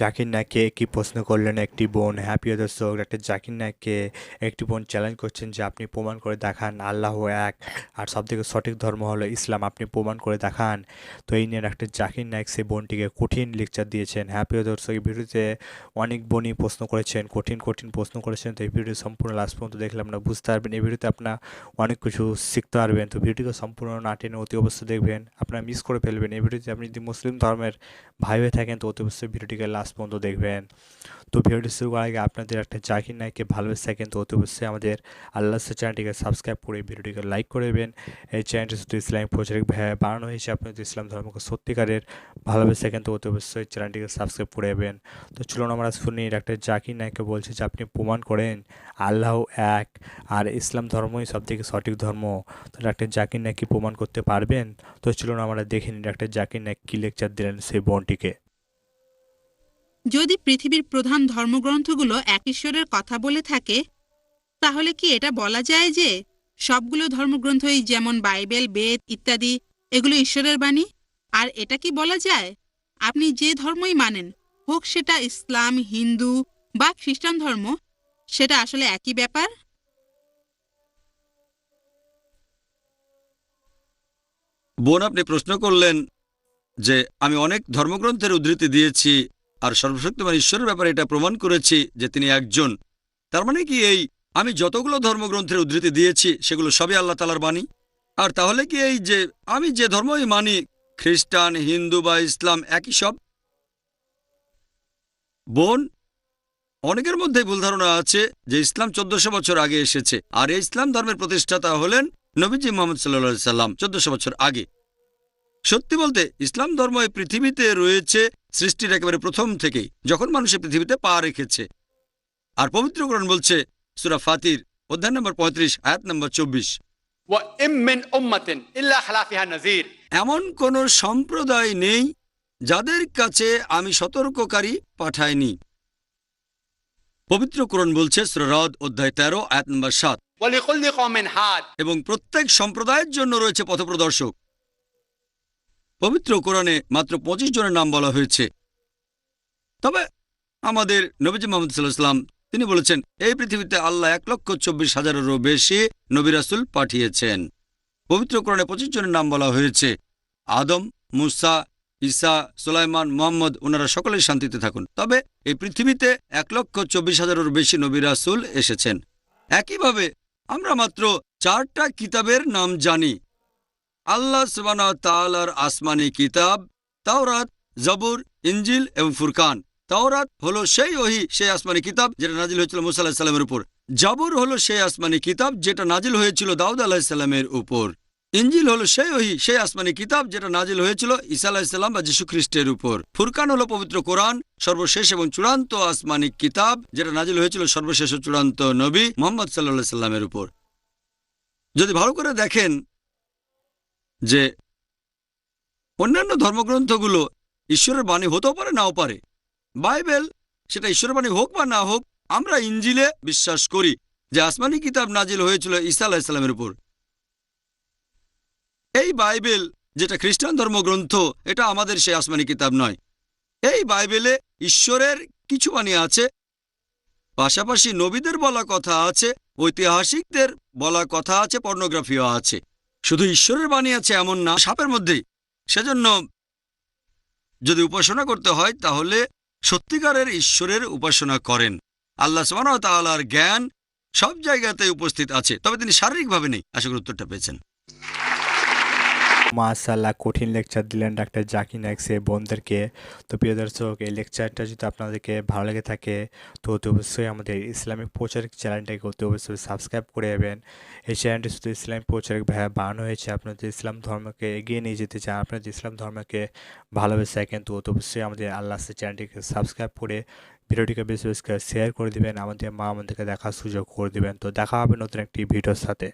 জাকির নায়ককে কি প্রশ্ন করলেন একটি বোন? হ্যাপি দর্শক, ডাক্তার জাকির নায়ককে একটি বোন চ্যালেঞ্জ করছেন যে আপনি প্রমাণ করে দেখান, আল্লাহ এক। আর সবথেকে সঠিক ধর্ম হলো ইসলাম, আপনি প্রমাণ করে দেখান। তো এই নিয়ে ডাক্তার জাকির নায়ক সেই বোনটিকে কঠিন লেকচার দিয়েছেন। হ্যাপি দর্শক, এই ভিডিওতে অনেক বোনই প্রশ্ন করেছেন, কঠিন কঠিন প্রশ্ন করেছেন। তো এই ভিডিও সম্পূর্ণ লাস্ট পর্যন্ত দেখলে আপনারা বুঝতে পারবেন। এই ভিডিওতে আপনার অনেক কিছু শিখতে পারবেন। তো ভিডিওকে সম্পূর্ণ না টেনে অতি অবশ্যই দেখবেন। আপনারা মিস করে ফেলবেন। এই ভিডিওতে আপনি যদি মুসলিম ধর্মের ভাই হয়ে থাকেন, তো অতি অবশ্যই ভিডিওটিকে লাস্ট পর্যন্ত দেখবেন। তো ভিডিওটি শুরু করার আগে আপনাদের একটা জাকির নাইকে ভালোবেসে থাকেন, তো অতি অবশ্যই আমাদের আল্লাহ চ্যানেলটিকে সাবস্ক্রাইব করে ভিডিওটিকে লাইক করে দেবেন। এই চ্যানেলটি শুধু ইসলামিক প্রচারিক বানানো হয়েছে, আপনি যদি ইসলাম ধর্মকে সত্যিকারের ভালোবেসে থাকেন, তো অতি অবশ্যই চ্যানেলটিকে সাবস্ক্রাইব করে দেবেন। তো চলুন আমরা শুনি ডাক্তার জাকির নাইকে বলছে যে আপনি প্রমাণ করেন, আল্লাহ এক আর ইসলাম ধর্মই সবথেকে সঠিক ধর্ম। তো ডাক্তার জাকির নাইক কি প্রমাণ করতে পারবেন? তো চলুন আমরা দেখিনি ডাক্তার জাকির নাইক কী লেকচার দিলেন সেই বোনটিকে। যদি পৃথিবীর প্রধান ধর্মগ্রন্থগুলো এক ঈশ্বরের কথা বলে থাকে, তাহলে কি এটা বলা যায় যে সবগুলো ধর্মগ্রন্থই যেমন বাইবেল, বেদ ইত্যাদি, এগুলো ঈশ্বরের বাণী? আর এটা কি বলা যায়? আপনি যে ধর্মই মানেন, হোক সেটা ইসলাম, হিন্দু বা খ্রিস্টান ধর্ম, সেটা আসলে একই ব্যাপার? বোন, আপনি প্রশ্ন করলেন যে আমি অনেক ধর্মগ্রন্থের উদ্ধৃতি দিয়েছি আর সর্বশক্তিমান ঈশ্বরের ব্যাপারে এটা প্রমাণ করেছি যে তিনি একজন। তার মানে কি এই, আমি যতগুলো ধর্মগ্রন্থের উদ্ধৃতি দিয়েছি, সেগুলো সবই আল্লাহ তালার বাণী? আর তাহলে কি এই যে, আমি যে ধর্মই মানি, খ্রিস্টান, হিন্দু বা ইসলাম, একই সব? বোন, অনেকের মধ্যে ভুল ধারণা আছে যে ইসলাম চোদ্দশো বছর আগে এসেছে। আর এই ইসলাম ধর্মের প্রতিষ্ঠাতা হলেন নবীজি মোহাম্মদ সাল্লা সাল্লাম, চোদ্দশো বছর আগে। সত্যি বলতে ইসলাম ধর্ম এই পৃথিবীতে রয়েছে সৃষ্টির একেবারে প্রথম থেকেই যখন মানুষ পৃথিবীতে পা রেখেছে। আর পবিত্র কোরআন বলছে সুরা ফাতির অধ্যায় নম্বর পঁয়ত্রিশ আয়াত নম্বর চব্বিশ। এমন কোন সম্প্রদায় নেই যাদের কাছে আমি সতর্ককারী পাঠাইনি। পবিত্র কোরণ বলছে শ্রদ অধ্যায় তেরো এক নম্বর সাত। এবং প্রত্যেক সম্প্রদায়ের জন্য রয়েছে পথপ্রদর্শক। পবিত্র কোরআনে মাত্র পঁচিশ জনের নাম বলা হয়েছে। তবে আমাদের নবীজি মোহাম্মদ সাল্লাহ সাল্লাম তিনি বলেছেন, এই পৃথিবীতে আল্লাহ এক লক্ষ চব্বিশ হাজারেরও বেশি নবিরাসুল পাঠিয়েছেন। পবিত্র কোরআনে পঁচিশ জনের নাম বলা হয়েছে, আদম, মুসা, ঈসা, সুলাইমান, মোহাম্মদ ওনারা সকলেই শান্তিতে থাকুন। তবে এই পৃথিবীতে এক লক্ষ চব্বিশ হাজারেরও বেশি নবিরাসুল এসেছেন। একইভাবে আমরা মাত্র চারটা কিতাবের নাম জানি আল্লাহ তালার আসমানি কিতাব, তাওরাত, জবুর ইঞ্জিল এবং ফুরকান। তাওরাত হলো সেই ওহি, সেই আসমানি কিতাব যেটা নাজিল হয়েছিল মুসা আল্লাহ সাল্লামের উপর। জাবুর হলো সেই আসমানি কিতাব যেটা নাজিল হয়েছিল দাউদ আলাহ সাল্লামের উপর। ইঞ্জিল হলো সেই ওহি, সেই আসমানি কিতাব যেটা নাজিল হয়েছিল ঈসা আলাহিসাল্লাম বা যীশু খ্রিস্টের উপর। ফুরকান হলো পবিত্র কোরআন, সর্বশেষ এবং চূড়ান্ত আসমানি কিতাব যেটা নাজিল হয়েছিল সর্বশেষ চূড়ান্ত নবী মোহাম্মদ সাল্লাহ সাল্লামের উপর। যদি ভালো করে দেখেন যে অন্যান্য ধর্মগ্রন্থগুলো ঈশ্বরের বাণী হতেও পারে, নাও পারে। বাইবেল সেটা ঈশ্বরের বাণী হোক বা না হোক, আমরা ইঞ্জিলে বিশ্বাস করি যে আসমানি কিতাব নাজিল হয়েছিল ঈসা আলাহ ইসলামের উপর। এই বাইবেল যেটা খ্রিস্টান ধর্মগ্রন্থ, এটা আমাদের সেই আসমানি কিতাব নয়। এই বাইবেলে ঈশ্বরের কিছু বাণী আছে, পাশাপাশি নবীদের বলা কথা আছে, ঐতিহাসিকদের বলা কথা আছে, পর্নোগ্রাফিও আছে। শুধু ঈশ্বরের বাণী আছে এমন না, সাপের মধ্যে। সেজন্য যদি উপাসনা করতে হয়, তাহলে সত্যিকারের ঈশ্বরের উপাসনা করেন। আল্লাহ ওয়া জ্ঞান সব জায়গাতে উপস্থিত আছে, তবে তিনি শারীরিকভাবে নেই। আশা করি উত্তরটা পেয়েছেন। মাশাল্লাহ কঠিন লেকচার দিলেন ডাক্তার জাকির নায়ক সে বোনদেরকে। তো প্রিয় দর্শক, এই লেকচারটা যদি আপনাদেরকে ভালো লেগে থাকে, তো অতি অবশ্যই আমাদের ইসলামিক প্রচারক চ্যানেলটাকে অতি অবশ্যই সাবস্ক্রাইব করে যাবেন এই চ্যানেলটি শুধু ইসলামিক প্রচারক ভাইয়া বানানো হয়েছে, আপনার যদি ইসলাম ধর্মকে এগিয়ে নিয়ে যেতে চান, আপনার যদি ইসলাম ধর্মকে ভালোবেসে থাকেন, তো অতি অবশ্যই আমাদের আল্লাহ চ্যানেলটিকে সাবস্ক্রাইব করে ভিডিওটিকে বেশি বেশি শেয়ার করে দিবেন, আমাদের মা আমাদেরকে দেখার সুযোগ করে দিবেন। তো দেখা হবে নতুন একটি ভিডিওর সাথে।